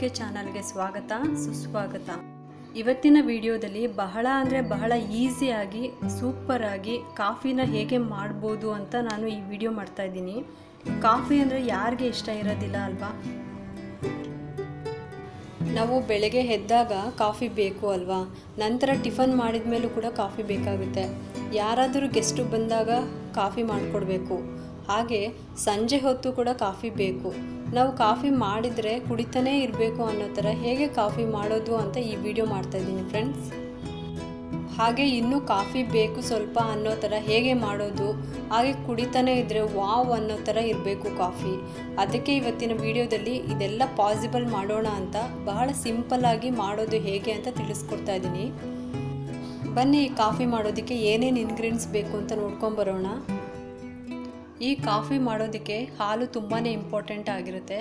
K ಚಾನಲ್ಗೆ ಸ್ವಾಗತ, ಸುಸ್ವಾಗತ. ಇವತ್ತಿನ ವಿಡಿಯೋದಲ್ಲಿ ಬಹಳ ಅಂದರೆ ಬಹಳ ಈಸಿಯಾಗಿ ಸೂಪರಾಗಿ ಕಾಫಿನ ಹೇಗೆ ಮಾಡ್ಬೋದು ಅಂತ ನಾನು ಈ ವಿಡಿಯೋ ಮಾಡ್ತಾ ಇದ್ದೀನಿ. ಕಾಫಿ ಅಂದರೆ ಯಾರಿಗೆ ಇಷ್ಟ ಇರೋದಿಲ್ಲ ಅಲ್ವಾ? ನಾವು ಬೆಳಗ್ಗೆ ಎದ್ದಾಗ ಕಾಫಿ ಬೇಕು ಅಲ್ವಾ? ನಂತರ ಟಿಫನ್ ಮಾಡಿದ ಮೇಲೂ ಕೂಡ ಕಾಫಿ ಬೇಕಾಗುತ್ತೆ. ಯಾರಾದರೂ ಗೆಸ್ಟು ಬಂದಾಗ ಕಾಫಿ ಮಾಡಿಕೊಡ್ಬೇಕು. ಹಾಗೆ ಸಂಜೆ ಹೊತ್ತು ಕೂಡ ಕಾಫಿ ಬೇಕು. ನಾವು ಕಾಫಿ ಮಾಡಿದರೆ ಕುಡಿತಾನೇ ಇರಬೇಕು ಅನ್ನೋ ಥರ ಹೇಗೆ ಕಾಫಿ ಮಾಡೋದು ಅಂತ ಈ ವಿಡಿಯೋ ಮಾಡ್ತಾ ಇದ್ದೀನಿ ಫ್ರೆಂಡ್ಸ್ ಹಾಗೆ ಇನ್ನೂ ಕಾಫಿ ಬೇಕು ಸ್ವಲ್ಪ ಅನ್ನೋ ಥರ ಹೇಗೆ ಮಾಡೋದು, ಹಾಗೆ ಕುಡಿತಾನೇ ಇದ್ದರೆ ವಾವ್ ಅನ್ನೋ ಥರ ಇರಬೇಕು ಕಾಫಿ. ಅದಕ್ಕೆ ಇವತ್ತಿನ ವಿಡಿಯೋದಲ್ಲಿ ಇದೆಲ್ಲ ಪಾಸಿಬಲ್ ಮಾಡೋಣ ಅಂತ, ಬಹಳ ಸಿಂಪಲ್ಲಾಗಿ ಮಾಡೋದು ಹೇಗೆ ಅಂತ ತಿಳಿಸ್ಕೊಡ್ತಾ ಇದ್ದೀನಿ. ಬನ್ನಿ ಕಾಫಿ ಮಾಡೋದಕ್ಕೆ ಏನೇನು ಇನ್ಗ್ರೀಡಿಯೆಂಟ್ಸ್ ಬೇಕು ಅಂತ ನೋಡ್ಕೊಂಬರೋಣ ಈ ಕಾಫಿ ಮಾಡೋದಕ್ಕೆ ಹಾಲು ತುಂಬಾ ಇಂಪಾರ್ಟೆಂಟ್ ಆಗಿರುತ್ತೆ.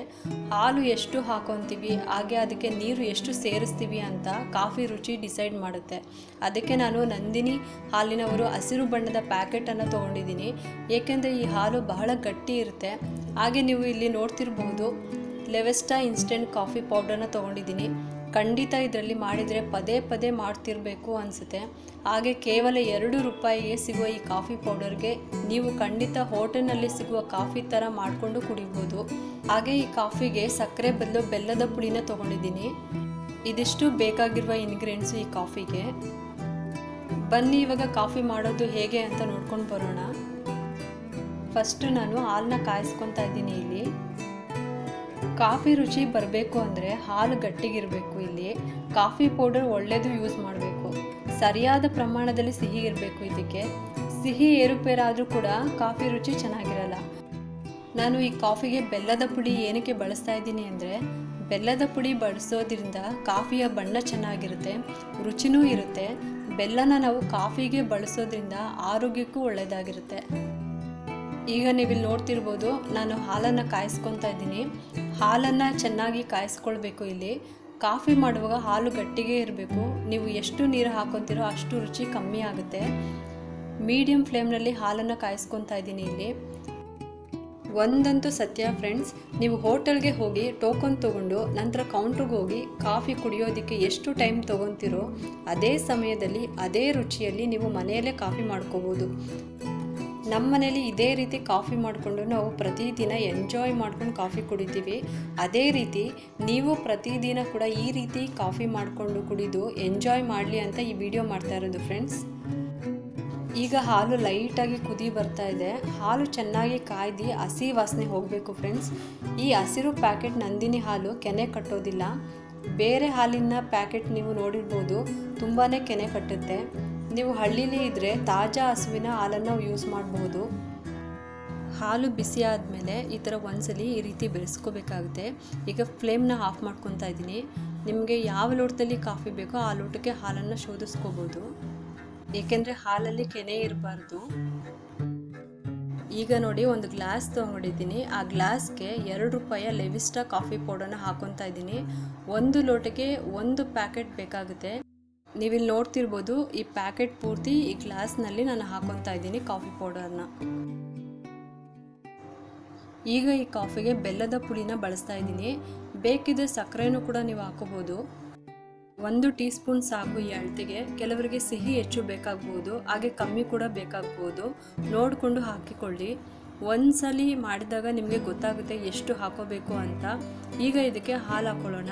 ಹಾಲು ಎಷ್ಟು ಹಾಕೊತೀವಿ, ಹಾಗೆ ಅದಕ್ಕೆ ನೀರು ಎಷ್ಟು ಸೇರಿಸ್ತೀವಿ ಅಂತ ಕಾಫಿ ರುಚಿ ಡಿಸೈಡ್ ಮಾಡುತ್ತೆ. ಅದಕ್ಕೆ ನಾನು ನಂದಿನಿ ಹಾಲಿನವರು ಹಸಿರು ಬಣ್ಣದ ಪ್ಯಾಕೆಟನ್ನು ತೊಗೊಂಡಿದ್ದೀನಿ. ಏಕೆಂದರೆ ಈ ಹಾಲು ಬಹಳ ಗಟ್ಟಿ ಇರುತ್ತೆ. ಹಾಗೆ ನೀವು ಇಲ್ಲಿ ನೋಡ್ತಿರ್ಬೋದು ಲೆವೆಸ್ಟಾ ಇನ್ಸ್ಟೆಂಟ್ ಕಾಫಿ ಪೌಡರ್ನ ತೊಗೊಂಡಿದ್ದೀನಿ. ಖಂಡಿತ ಇದರಲ್ಲಿ ಮಾಡಿದರೆ ಪದೇ ಪದೇ ಮಾಡ್ತಿರಬೇಕು ಅನಿಸುತ್ತೆ. ಹಾಗೆ ಕೇವಲ ಎರಡು ರೂಪಾಯಿಗೆ ಸಿಗುವ ಈ ಕಾಫಿ ಪೌಡರ್ಗೆ ನೀವು ಖಂಡಿತ ಹೋಟೆಲ್ನಲ್ಲಿ ಸಿಗುವ ಕಾಫಿ ಥರ ಮಾಡಿಕೊಂಡು ಕುಡಿಬೋದು. ಹಾಗೆ ಈ ಕಾಫಿಗೆ ಸಕ್ಕರೆ ಬದಲು ಬೆಲ್ಲದ ಪುಡಿನ ತೊಗೊಂಡಿದ್ದೀನಿ. ಇದಿಷ್ಟು ಬೇಕಾಗಿರುವ ಇಂಗ್ರೀಡಿಯೆಂಟ್ಸು ಈ ಕಾಫಿಗೆ. ಬನ್ನಿ, ಇವಾಗ ಕಾಫಿ ಮಾಡೋದು ಹೇಗೆ ಅಂತ ನೋಡ್ಕೊಂಡು ಬರೋಣ. ಫಸ್ಟು ನಾನು ಹಾಲನ್ನ ಕಾಯಿಸ್ಕೊತಾ ಇದ್ದೀನಿ ಇಲ್ಲಿ. ಕಾಫಿ ರುಚಿ ಬರಬೇಕು ಅಂದರೆ ಹಾಲು ಗಟ್ಟಿಗಿರಬೇಕು ಇಲ್ಲಿ. ಕಾಫಿ ಪೌಡರ್ ಒಳ್ಳೆಯದು ಯೂಸ್ ಮಾಡಬೇಕು. ಸರಿಯಾದ ಪ್ರಮಾಣದಲ್ಲಿ ಸಿಹಿ ಇರಬೇಕು ಇದಕ್ಕೆ. ಸಿಹಿ ಏರುಪೇರಾದರೂ ಕೂಡ ಕಾಫಿ ರುಚಿ ಚೆನ್ನಾಗಿರಲ್ಲ. ನಾನು ಈ ಕಾಫಿಗೆ ಬೆಲ್ಲದ ಪುಡಿ ಏನಕ್ಕೆ ಬಳಸ್ತಾ ಇದ್ದೀನಿ ಅಂದರೆ, ಬೆಲ್ಲದ ಪುಡಿ ಬಳಸೋದ್ರಿಂದ ಕಾಫಿಯ ಬಣ್ಣ ಚೆನ್ನಾಗಿರುತ್ತೆ, ರುಚಿನೂ ಇರುತ್ತೆ. ಬೆಲ್ಲನ ನಾವು ಕಾಫಿಗೆ ಬಳಸೋದ್ರಿಂದ ಆರೋಗ್ಯಕ್ಕೂ ಒಳ್ಳೆಯದಾಗಿರುತ್ತೆ ಈಗ ನೀವಿಲ್ಲಿ ನೋಡ್ತಿರ್ಬೋದು, ನಾನು ಹಾಲನ್ನು ಕಾಯಿಸ್ಕೊತಾ ಇದ್ದೀನಿ. ಹಾಲನ್ನು ಚೆನ್ನಾಗಿ ಕಾಯಿಸ್ಕೊಳ್ಬೇಕು ಇಲ್ಲಿ. ಕಾಫಿ ಮಾಡುವಾಗ ಹಾಲು ಗಟ್ಟಿಗೆ ಇರಬೇಕು. ನೀವು ಎಷ್ಟು ನೀರು ಹಾಕೊತೀರೋ ಅಷ್ಟು ರುಚಿ ಕಮ್ಮಿ ಆಗುತ್ತೆ. ಮೀಡಿಯಮ್ ಫ್ಲೇಮ್ನಲ್ಲಿ ಹಾಲನ್ನು ಕಾಯಿಸ್ಕೊತಾ ಇದ್ದೀನಿ ಇಲ್ಲಿ. ಒಂದಂತೂ ಸತ್ಯ ಫ್ರೆಂಡ್ಸ್, ನೀವು ಹೋಟೆಲ್ಗೆ ಹೋಗಿ ಟೋಕನ್ ತೊಗೊಂಡು ನಂತರ ಕೌಂಟ್ರಿಗೆ ಹೋಗಿ ಕಾಫಿ ಕುಡಿಯೋದಕ್ಕೆ ಎಷ್ಟು ಟೈಮ್ ತೊಗೊತೀರೋ ಅದೇ ಸಮಯದಲ್ಲಿ, ಅದೇ ರುಚಿಯಲ್ಲಿ ನೀವು ಮನೆಯಲ್ಲೇ ಕಾಫಿ ಮಾಡ್ಕೋಬೋದು. ನಮ್ಮ ಮನೇಲಿ ಇದೇ ರೀತಿ ಕಾಫಿ ಮಾಡಿಕೊಂಡು ನಾವು ಪ್ರತಿದಿನ ಎಂಜಾಯ್ ಮಾಡ್ಕೊಂಡು ಕಾಫಿ ಕುಡಿತೀವಿ. ಅದೇ ರೀತಿ ನೀವು ಪ್ರತಿದಿನ ಕೂಡ ಈ ರೀತಿ ಕಾಫಿ ಮಾಡಿಕೊಂಡು ಕುಡಿದು ಎಂಜಾಯ್ ಮಾಡಲಿ ಅಂತ ಈ ವಿಡಿಯೋ ಮಾಡ್ತಾ ಇರೋದು ಫ್ರೆಂಡ್ಸ್ ಈಗ ಹಾಲು ಲೈಟಾಗಿ ಕುದಿ ಬರ್ತಾ ಇದೆ. ಹಾಲು ಚೆನ್ನಾಗಿ ಕಾಯ್ದು ಹಸಿ ವಾಸನೆ ಹೋಗಬೇಕು ಫ್ರೆಂಡ್ಸ್ ಈ ಹಸಿರು ಪ್ಯಾಕೆಟ್ ನಂದಿನಿ ಹಾಲು ಕೆನೆ ಕಟ್ಟೋದಿಲ್ಲ. ಬೇರೆ ಹಾಲಿನ ಪ್ಯಾಕೆಟ್ ನೀವು ನೋಡಿರ್ಬೋದು ತುಂಬಾ ಕೆನೆ ಕಟ್ಟುತ್ತೆ. ನೀವು ಹಳ್ಳಿಲಿ ಇದ್ದರೆ ತಾಜಾ ಹಸುವಿನ ಹಾಲನ್ನು ಯೂಸ್ ಮಾಡಬಹುದು ಹಾಲು ಬಿಸಿ ಆದಮೇಲೆ ಈ ಥರ ಒಂದ್ಸಲ ಈ ರೀತಿ ಬೆರೆಸ್ಕೋಬೇಕಾಗುತ್ತೆ. ಈಗ ಫ್ಲೇಮ್ನ ಆಫ್ ಮಾಡ್ಕೊತಾ ಇದ್ದೀನಿ. ನಿಮಗೆ ಯಾವ ಲೋಟದಲ್ಲಿ ಕಾಫಿ ಬೇಕೋ ಆ ಲೋಟಕ್ಕೆ ಹಾಲನ್ನು ಶೋಧಿಸ್ಕೋಬೋದು. ಏಕೆಂದರೆ ಹಾಲಲ್ಲಿ ಕೆನೆ ಇರಬಾರ್ದು. ಈಗ ನೋಡಿ ಒಂದು ಗ್ಲಾಸ್ ತೊಗೊಂಡಿದ್ದೀನಿ. ಆ ಗ್ಲಾಸ್ಗೆ ಎರಡು ರೂಪಾಯಿಯ ಲೆವಿಸ್ಟಾ ಕಾಫಿ ಪೌಡರ್ನ ಹಾಕೊತಾ ಇದ್ದೀನಿ. ಒಂದು ಲೋಟಕ್ಕೆ ಒಂದು ಪ್ಯಾಕೆಟ್ ಬೇಕಾಗುತ್ತೆ. ನೀವಿಲ್ಲಿ ನೋಡ್ತಿರ್ಬೋದು ಈ ಪ್ಯಾಕೆಟ್ ಪೂರ್ತಿ ಈ ಗ್ಲಾಸ್ನಲ್ಲಿ ನಾನು ಹಾಕೊತಾ ಇದ್ದೀನಿ ಕಾಫಿ ಪೌಡರ್ನ ಈಗ ಈ ಕಾಫಿಗೆ ಬೆಲ್ಲದ ಪುಡಿನ ಬಳಸ್ತಾ ಇದ್ದೀನಿ. ಬೇಕಿದ್ರೆ ಸಕ್ಕರೆನೂ ಕೂಡ ನೀವು ಹಾಕೋಬೋದು. ಒಂದು ಟೀ ಸ್ಪೂನ್ ಸಾಕು ಈ ಅಳತೆಗೆ. ಕೆಲವರಿಗೆ ಸಿಹಿ ಹೆಚ್ಚು ಬೇಕಾಗ್ಬೋದು, ಹಾಗೆ ಕಮ್ಮಿ ಕೂಡ ಬೇಕಾಗ್ಬೋದು. ನೋಡಿಕೊಂಡು ಹಾಕಿಕೊಳ್ಳಿ. ಒಂದ್ಸಲ ಮಾಡಿದಾಗ ನಿಮಗೆ ಗೊತ್ತಾಗುತ್ತೆ ಎಷ್ಟು ಹಾಕೋಬೇಕು ಅಂತ. ಈಗ ಇದಕ್ಕೆ ಹಾಲು ಹಾಕೊಳ್ಳೋಣ.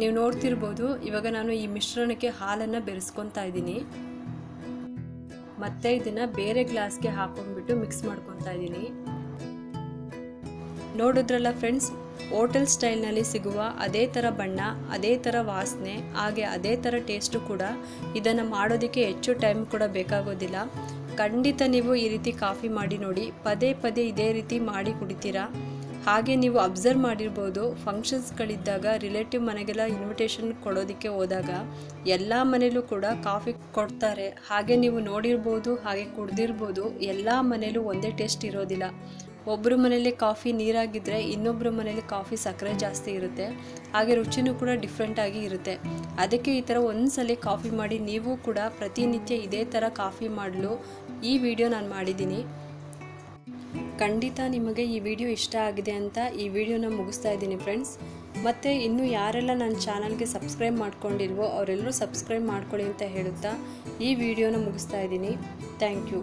ನೀವು ನೋಡ್ತಿರ್ಬೋದು, ಇವಾಗ ನಾನು ಈ ಮಿಶ್ರಣಕ್ಕೆ ಹಾಲನ್ನು ಬೆರೆಸ್ಕೊತಾ ಇದ್ದೀನಿ. ಮತ್ತೆ ಇದನ್ನು ಬೇರೆ ಗ್ಲಾಸ್ಗೆ ಹಾಕೊಂಡ್ಬಿಟ್ಟು ಮಿಕ್ಸ್ ಮಾಡ್ಕೊತಾ ಇದ್ದೀನಿ. ನೋಡಿದ್ರಲ್ಲ ಫ್ರೆಂಡ್ಸ್, ಹೋಟೆಲ್ ಸ್ಟೈಲ್ನಲ್ಲಿ ಸಿಗುವ ಅದೇ ಥರ ಬಣ್ಣ, ಅದೇ ಥರ ವಾಸನೆ, ಹಾಗೆ ಅದೇ ಥರ ಟೇಸ್ಟು ಕೂಡ ಇದನ್ನು ಮಾಡೋದಕ್ಕೆ ಹೆಚ್ಚು ಟೈಮ್ ಕೂಡ ಬೇಕಾಗೋದಿಲ್ಲ. ಖಂಡಿತ ನೀವು ಈ ರೀತಿ ಕಾಫಿ ಮಾಡಿ ನೋಡಿ, ಪದೇ ಪದೇ ಇದೇ ರೀತಿ ಮಾಡಿ ಕುಡಿತೀರಾ? ಹಾಗೆ ನೀವು ಅಬ್ಸರ್ವ್ ಮಾಡಿರ್ಬೋದು ಫಂಕ್ಷನ್ಸ್ಗಳಿದ್ದಾಗ ರಿಲೇಟಿವ್ ಮನೆಗೆಲ್ಲ ಇನ್ವಿಟೇಷನ್ ಕೊಡೋದಕ್ಕೆ ಹೋದಾಗ ಎಲ್ಲ ಮನೇಲೂ ಕೂಡ ಕಾಫಿ ಕೊಡ್ತಾರೆ. ಹಾಗೆ ನೀವು ನೋಡಿರ್ಬೋದು, ಹಾಗೆ ಕುಡ್ದಿರ್ಬೋದು, ಎಲ್ಲ ಮನೇಲೂ ಒಂದೇ ಟೇಸ್ಟ್ ಇರೋದಿಲ್ಲ. ಒಬ್ಬರು ಮನೇಲಿ ಕಾಫಿ ನೀರಾಗಿದ್ದರೆ ಇನ್ನೊಬ್ಬರು ಮನೇಲಿ ಕಾಫಿ ಸಕ್ಕರೆ ಜಾಸ್ತಿ ಇರುತ್ತೆ. ಹಾಗೆ ರುಚಿನೂ ಕೂಡ ಡಿಫ್ರೆಂಟಾಗಿ ಇರುತ್ತೆ. ಅದಕ್ಕೆ ಈ ಥರ ಒಂದ್ಸಲ ಕಾಫಿ ಮಾಡಿ ನೀವು ಕೂಡ ಪ್ರತಿನಿತ್ಯ ಇದೇ ಥರ ಕಾಫಿ ಮಾಡಲು ಈ ವಿಡಿಯೋ ನಾನು ಮಾಡಿದ್ದೀನಿ. ಖಂಡಿತ ನಿಮಗೆ ಈ ವಿಡಿಯೋ ಇಷ್ಟ ಆಗಿದೆ ಅಂತ ಈ ವಿಡಿಯೋನ ಮುಗಿಸ್ತಾ ಇದ್ದೀನಿ ಫ್ರೆಂಡ್ಸ್. ಮತ್ತು ಇನ್ನೂ ಯಾರೆಲ್ಲ ನನ್ನ ಚಾನಲ್ಗೆ ಸಬ್ಸ್ಕ್ರೈಬ್ ಮಾಡ್ಕೊಂಡಿಲ್ವೋ ಅವರೆಲ್ಲರೂ ಸಬ್ಸ್ಕ್ರೈಬ್ ಮಾಡ್ಕೊಳ್ಳಿ ಅಂತ ಹೇಳುತ್ತಾ ಈ ವಿಡಿಯೋನ ಮುಗಿಸ್ತಾ ಇದ್ದೀನಿ. Thank you.